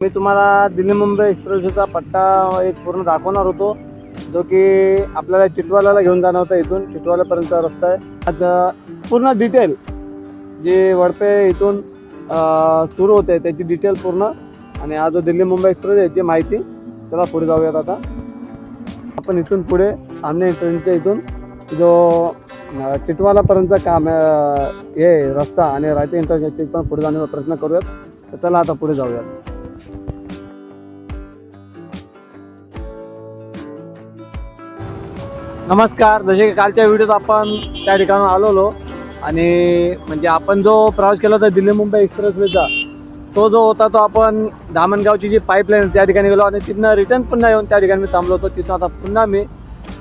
मी तुम्हाला दिल्ली मुंबई एक्सप्रेसचा पट्टा एक पूर्ण दाखवणार होतो जो की आपल्याला चिटवाल्याला घेऊन जाणार होता इथून. चिटवाल्यापर्यंतचा रस्ता आहे. आता पूर्ण डिटेल जे वडपे इथून सुरू होते त्याची डिटेल पूर्ण. आणि हा जो दिल्ली मुंबई एक्सप्रेस आहे याची माहिती चला पुढे जाऊयात आता. आपण इथून पुढे सामने ट्रेनच्या इथून जो अं, काम हे आहे, रस्ता आणि रायते इंटरचेंजचे पण पुढे जाण्याचा प्रयत्न करूयात. तर चला आता पुढे जाऊयात. नमस्कार. जसे की कालच्या व्हिडिओत आपण त्या ठिकाणी आलेलो आणि म्हणजे आपण जो प्रवास केला होता दिल्ली मुंबई एक्सप्रेसवेचा तो जो होता तो आपण धामणगावची जी पाईपलाईन त्या ठिकाणी गेलो आणि तिथनं रिटर्न पुन्हा येऊन त्या ठिकाणी मी थांबलो होतो. तिथून आता पुन्हा मी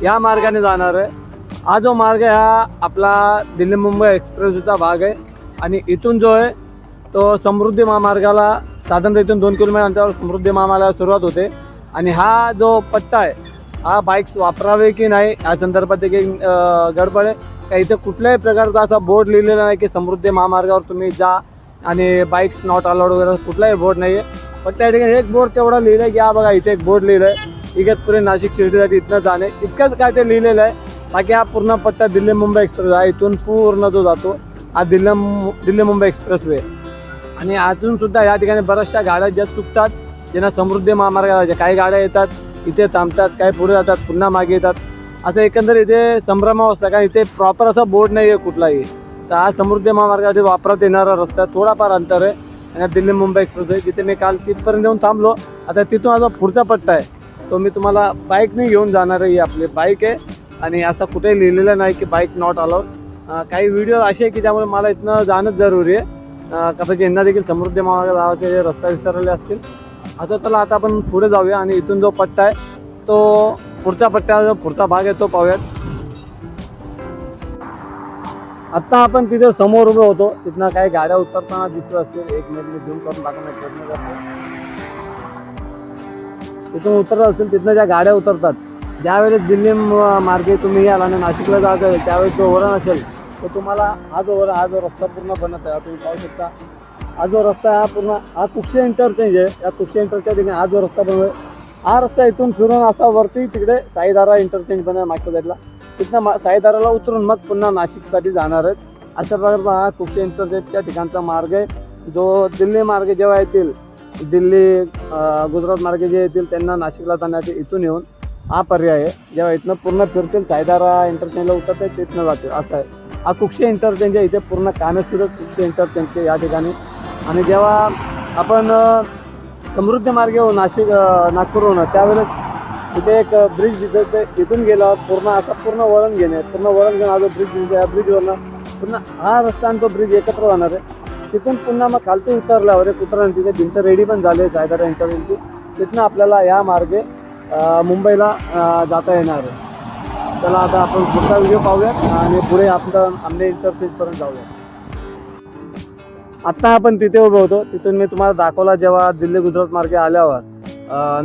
या मार्गाने जाणार आहे. हा जो मार्ग आहे हा आपला दिल्ली मुंबई एक्सप्रेसचा भाग आहे आणि इथून जो आहे तो समृद्धी महामार्गाला साधारणतः इथून दोन किलोमीटर अंतरावर समृद्धी महामार्गाला सुरुवात होते. आणि हा जो पट्टा आहे हा बाईक्स वापरावे की नाही? या संदर्भात देखील गडबड आहे. का इथे कुठल्याही प्रकारचा असा बोर्ड लिहिलेला नाही की समृद्धी महामार्गावर तुम्ही जा आणि बाईक्स नॉट अलाउड वगैरे कुठलाही बोर्ड नाही आहे पण त्या ठिकाणी एक बोर्ड तेवढा लिहिलं आहे की हा बघा इथे एक बोर्ड लिहिलं आहे इगतपुरी नाशिक शिर्डीसाठी इथनं जाणे. इतकंच काय ते लिहिलेलं आहे. बाकी हा पूर्ण पट्टा दिल्ली मुंबई एक्सप्रेस आहे. इथून पूर्ण जो जातो हा दिल्ली दिल्ली मुंबई एक्सप्रेस वे आणि अजूनसुद्धा या ठिकाणी बऱ्याचशा गाड्या ज्या चुकतात ज्यांना समृद्धी महामार्गाला काही गाड्या येतात इथे थांबतात काही पुढे जातात पुन्हा मागे येतात. असं एकंदर इथे संभ्रम असतं कारण इथे प्रॉपर असा बोर्ड नाही आहे कुठलाही. तर हा समृद्धी महामार्गासाठी वापरात येणारा रस्ता थोडाफार अंतर आहे. आणि दिल्ली मुंबई एक्सप्रेस आहे तिथे मी काल तिथपर्यंत येऊन थांबलो. आता तिथून असा पुढचा पट्टा आहे. तो मी तुम्हाला बाईकने घेऊन जाणार आहे ही आपली बाईक आहे. आणि असं कुठेही लिहिलेलं नाही की बाईक नॉट अलाउड काही व्हिडिओ असे आहे की त्यामुळे मला इथनं जाणंच जरुरी आहे. कसं कदाचित यांना देखील समृद्धी महामार्ग लावायचे जे रस्ता विसरलेले असतील आता चला आता आपण पुढे जाऊया आणि इथून जो पट्टा आहे तो पुढच्या पट्टा जो पुढचा भाग आहे तो पाहूयात. आत्ता आपण तिथे समोर उभे होतो. तिथनं काही गाड्या उतरताना दिसत असतील. एक मिनिट मी झूम करून दाखवण्याचा प्रयत्न करतो. तिथून उतरत असतील तिथनं ज्या गाड्या उतरतात ज्यावेळेस दिल्ली मार्गे तुम्ही याल आणि नाशिकला जात असेल त्यावेळेस जो वरण असेल तर तुम्हाला हा जो वरण हा जो रस्ता पूर्ण बनत आहे तुम्ही पाहू शकता. जो रस्ता आहे हा पूर्ण हा कुक्षे इंटरचेंज आहे? या कुक्षे इंटरच्या ठिकाणी हा जो रस्ता बनवला आहे? हा रस्ता इथून फिरून असा वरती तिकडे साईदारा इंटरचेंज बनवा मागच्या साईडला तिथनं मा साईदाराला उतरून मग पुन्हा नाशिकसाठी जाणार आहेत. अशा प्रकारचा हा कुक्षे इंटरचेंजच्या ठिकाणचा मार्ग आहे. जो दिल्ली मार्गे जेव्हा येतील दिल्ली गुजरात मार्गे जे येतील त्यांना नाशिकला जाण्याचे इथून येऊन हा पर्याय आहे. जेव्हा इथनं पूर्ण फिरतील सायदारा इंटरचेंजला उतरते तिथनं जाते असं आहे. हा कुक्षे इंटरचेंज आहे? इथे पूर्ण कामे फिरत कुक्षे इंटरचेंजचे या ठिकाणी आणि जेव्हा आपण समृद्ध मार्गे हो नाशिक नागपूरहून त्यावेळेस तिथे एक ब्रिज तिथे ते इथून गेला पूर्ण आता पूर्ण वळण घेणे पूर्ण वळण घेऊन आज ब्रिज या ब्रिजवरनं. पूर्ण हा रस्ता आणि तो ब्रिज एकत्र जाणार आहे. तिथून पुन्हा मग खालती उतरल्यावर एक उतरल्यावर तिथे भिंत रेडी पण झाली आहे सायदारा इंटरव्ह्यूची तिथनं आपल्याला या मार्गे मुंबईला जाता येणार आहे. चला आता आपण पुढचा व्हिडिओ पाहूयात आणि पुढे आपलं आमने इंटरफेसपर्यंत जाऊया आत्ता आपण तिथे उभे होतो. तिथून मी तुम्हाला दाखवला जेव्हा दिल्ली गुजरात मार्गे आल्यावर. अं,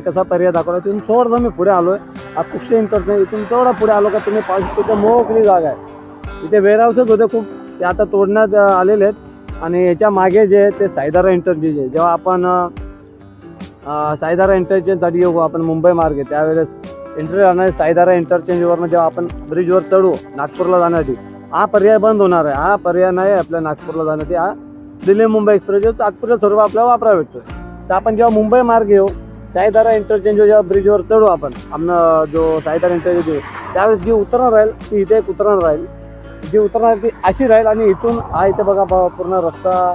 कसा पर्याय दाखवला तिथून थोडंसं मी पुढे आलो आहे हा कुक्षे इथून तेवढा पुढे आलो का तुम्ही पाहू तिथे मोकळी जागा आहे. इथे वेअरहाऊसच होते खूप. ते आता तोडण्यात आलेले आहेत. आणि याच्या मागे जे आहे ते सायदारा इंटरचेंज आहे. जेव्हा आपण साईदारा सायदारा इंटरचेंजसाठी येऊ आपण मुंबई मार्गे त्यावेळेस एंट्री साईदारा सायदारा इंटरचेंजवरनं जेव्हा आपण ब्रिजवर चढू नागपूरला जाण्यासाठी. हा पर्याय बंद होणार आहे. हा पर्याय नाही आहे आपल्या नागपूरला जाण्यासाठी हा दिल्ली मुंबई एक्सप्रेस नागपूरच्या स्वरूप आपल्याला वापरायला भेटतो. तर आपण जेव्हा मुंबई मार्ग येऊ साईदारा इंटरचेंज जेव्हा ब्रिजवर चढू आपण आमनं जो साईदारा इंटरचेंज येऊ त्यावेळेस जी उतरणार राहील ती इथे एक उतरणार राहील. जी उतरणार ती अशी राहील आणि इथून हा इथे बघा पूर्ण रस्ता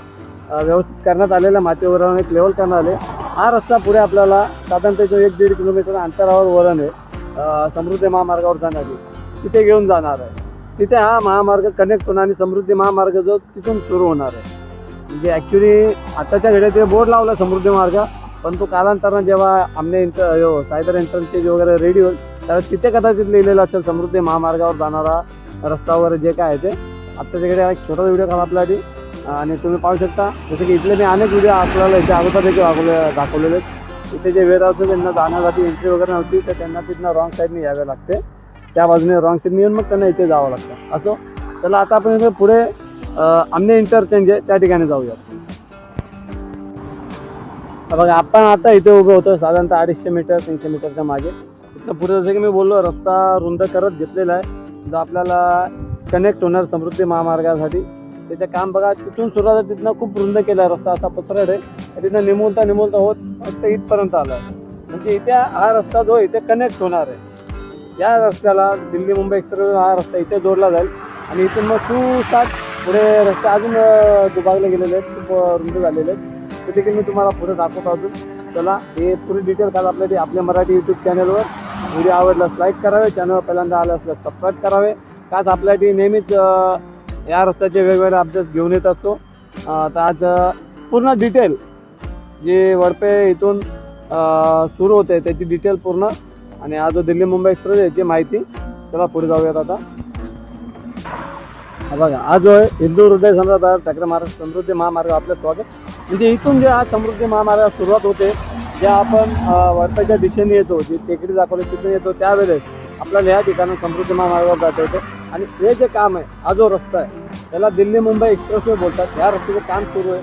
व्यवस्थित करण्यात आलेला मातीवर एक लेवल करण्यात आले. हा रस्ता पुढे आपल्याला साधारणतः जो एक दीड किलोमीटर अंतरावर वरण आहे समृद्धी महामार्गावर जाण्यासाठी तिथे घेऊन जाणार आहे. तिथे हा महामार्ग कनेक्ट होणार आणि समृद्धी महामार्ग जो तिथून सुरू होणार आहे. म्हणजे ॲक्च्युली आताच्या घड्यात ते बोर्ड लावला समृद्धी मार्ग पण तो कालांतरानं जेव्हा आमने इंट यो सायबर एंट्रन्सचे वगैरे रेडी होईल त्यावेळेस तिथे कदाचित लिहिलेलं असेल समृद्धी महामार्गावर जाणारा रस्ता वगैरे जे काय आहे ते. आत्ताच्याकडे एक छोटा व्हिडिओ काढला आपल्यासाठी आणि तुम्ही पाहू शकता. जसं की इथले मी अनेक व्हिडिओ आपल्याला इथे अगोदर देखील दाखवले दाखवलेले आहेत. इथे जे वेळ होते त्यांना जाण्यासाठी एंट्री वगैरे नव्हती तर त्यांना तिथनं रॉंग साईडने यावे लागते. त्या बाजूने रॉंग सीट मिळून मग त्यांना इथे जावं लागतं. असो? चला आता आपण इथे पुढे आमने इंटरचेंज आहे. त्या ठिकाणी जाऊयात. बघा आपण आता इथे उभं होतो साधारणतः अडीचशे मीटर तीनशे मीटरच्या मागे. इथं पुढे जसं की मी बोललो रस्ता रुंद करत घेतलेला आहे. जो आपल्याला कनेक्ट होणार समृद्धी महामार्गासाठी. त्याचं काम बघा तिथून सुरुवात आहे, तिथनं खूप रुंद केला आहे. रस्ता असा पसरड आहे. तिथं निमुलता निमुलता होत फक्त इथपर्यंत आला आहे. म्हणजे इथे हा रस्ता जो आहे, इथे कनेक्ट होणार आहे. या रस्त्याला दिल्ली मुंबई एक्सप्रेस हा रस्ता इथे जोडला जाईल. आणि इथून मग सुसाट पुढे रस्ते अजून दुभागले गेलेले आहेत. खूप रुंद झालेले आहेत. ते देखील मी तुम्हाला पुढे दाखवतो अजून. चला हे पुरी डिटेल काल आपल्या ते आपल्या मराठी यूट्यूब चॅनलवर व्हिडिओ आवडल्यास लाईक करावे. चॅनल पहिल्यांदा आलं असल्यास सबस्क्राईब करावे. काच आपल्यासाठी नेहमीच या रस्त्याचे वेगवेगळे अपडेट्स घेऊन येत असतो. तर आज पूर्ण डिटेल जे वडपे इथून सुरू होते त्याची डिटेल पूर्ण आणि आज जो दिल्ली मुंबई एक्सप्रेस आहे याची माहिती. चला पुढे जाऊयात आता. हा बघा आज जो आहे हिंदू हृदय सम्राट ठाकरे महाराष्ट्र समृद्धी महामार्ग आपलं स्वागत. म्हणजे इथून जे आज समृद्धी महामार्गाला सुरुवात होते जे आपण अं, वर्षाच्या दिशेने येतो जी टेकडी दाखवली तिथून येतो त्यावेळेस आपल्याला या ठिकाणी समृद्धी महामार्गावर जाता येतं आणि हे जे काम आहे हा जो रस्ता आहे त्याला दिल्ली मुंबई एक्सप्रेसवे बोलतात. या रस्त्याचं काम सुरू आहे.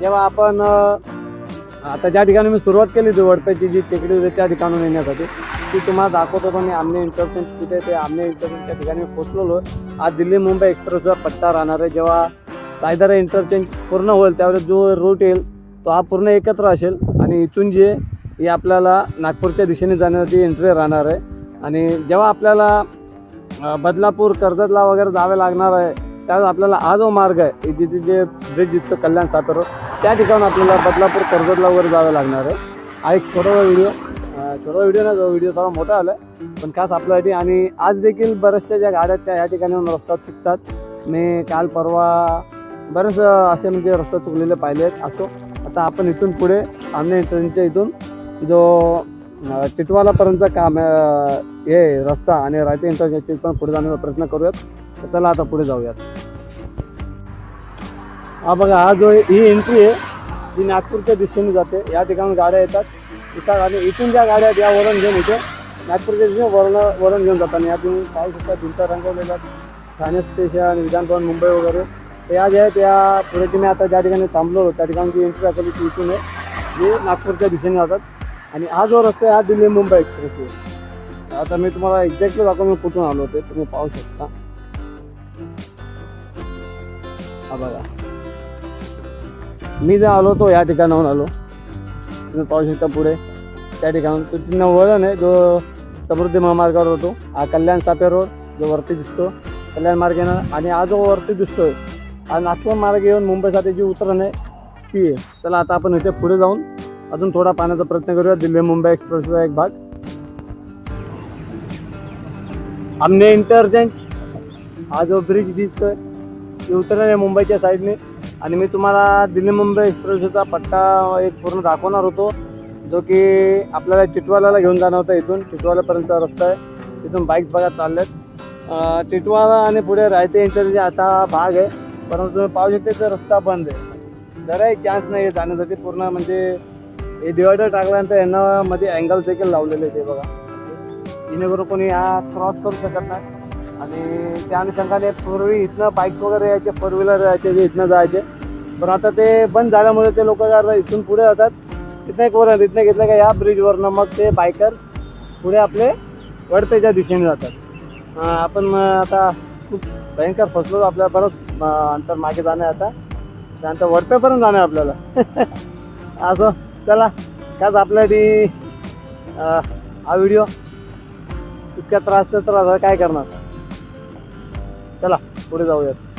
जेव्हा आपण आता ज्या ठिकाणी मी सुरुवात केली होती वडपेची जी टेकडी होती त्या ठिकाणून येण्यासाठी ती तुम्हाला दाखवत होतो मी आमने इंटरचेंज कुठे ते आमने इंटरचेंजच्या ठिकाणी पोचलेलो. आज दिल्ली मुंबई एक्सप्रेसचा पट्टा राहणार आहे. जेव्हा सायदारा इंटरचेंज पूर्ण होईल त्यावेळेस जो रूट येईल तो हा पूर्ण एकत्र असेल. आणि इथून जे हे आपल्याला नागपूरच्या दिशेने जाण्यासाठी एंट्री राहणार आहे. आणि जेव्हा आपल्याला बदलापूर कर्जतला वगैरे जावे लागणार आहे त्यावेळेस आपल्याला हा जो मार्ग आहे जिथे जे ब्रिज जिथं कल्याण सातारो त्या ठिकाणी आपल्याला बदलापूर कर्जतला वगैरे जावं लागणार आहे. हा एक छोटा व्हिडिओ छोटा व्हिडिओ ना जो व्हिडिओ थोडा मोठा आला पण खास आपल्यासाठी आणि आज देखील बऱ्याचशा ज्या गाड्या त्या या ठिकाणी रस्त्यात रस्ता चुकतात मी काल परवा बरेच असे म्हणजे रस्ता चुकलेले पाहिले आहेत असो. आता आपण इथून पुढे सामने ट्रेनच्या इथून जो टिटवालापर्यंत काम हे रस्ता आणि रायते इंटरनेटचे पण पुढे जाण्याचा प्रयत्न करूयात. तर चला आता पुढे जाऊयात. हा बघा हा जो ही एंट्री आहे जी नागपूरच्या दिशेने जाते. या ठिकाणी गाड्या येतात. येतात आणि इथून ज्या गाड्या आहेत या वरण घेऊन इथे. नागपूरच्या दिशेने वरण वरण घेऊन जातात आणि यातून पाहू शकता भिंता रंगवलेल्या ठाणे स्टेशन विधानभवन मुंबई वगैरे. त्या ज्या आहेत त्या पुढे तुम्ही आता ज्या ठिकाणी थांबलो त्या ठिकाणी जी एंट्री दाखवली ती इथून आहे. जे नागपूरच्या दिशेने जातात. आणि हा जो रस्ता आहे हा दिल्ली मुंबई एक्सप्रेस आहे. आता मी तुम्हाला एक्झॅक्टली दाखवून मी कुठून आलो होते तुम्ही पाहू शकता. हा बघा. मी जे आलो तो या ठिकाणाहून आलो. तुम्ही पाहू शकता पुढे. त्या ठिकाणून तो तिथनं वळण आहे जो समृद्धी महामार्गावर होतो. हा कल्याण सापे रोड जो वरती दिसतो. कल्याण मार्ग येणार आणि हा जो वरती दिसतोय हा नागपूर मार्ग येऊन मुंबईसाठी जी उतरण आहे ती आहे. चला आता आपण इथे पुढे जाऊन अजून थोडा पाहण्याचा प्रयत्न करूया. दिल्ली मुंबई एक्सप्रेसचा एक भाग. आमने इंटरचेंज हा जो ब्रिज दिसतोय ती उतरण आहे मुंबईच्या साईडने आणि मी तुम्हाला दिल्ली मुंबई एक्सप्रेसचा पट्टा एक पूर्ण दाखवणार होतो जो की आपल्याला चिटवाल्याला घेऊन जाणार होता इथून. चिटवाल्यापर्यंत रस्ता आहे. तिथून बाईक्स बघा चालल्यात. चिटवाला आणि पुढे रायते इंटरचे आता भाग आहे. परंतु तुम्ही पाहू शकते तर रस्ता बंद आहे. जराही चान्स नाही आहे जाण्यासाठी. पूर्ण म्हणजे हे डिवायडर टाकल्यानंतर यांना मध्ये अँगल देखील लावलेले ते बघा. जेणेकरून कोणी हा क्रॉस करू शकत नाही. आणि त्या अनुषंगाने पूर्वी इथनं बाईक वगैरे यायचे फोर व्हीलर यायचे जे इथनं जायचे. पण आता ते बंद झाल्यामुळे ते लोक काय इथून पुढे जातात. तिथनं एक वरण इथनं घेतलं का या ब्रिजवरनं मग ते बायकर पुढे आपले वडपेच्या दिशेने जातात. आपण आता खूप भयंकर फसलो आपल्याला बरंच अंतर मागे जाणं आहे आता. त्यानंतर वडपेपर्यंत जाणं आहे आपल्याला. असं चला काच आपल्यासाठी हा व्हिडिओ इतक्या त्रास तर त्रास काय करणार? चला पुढे जाऊयात.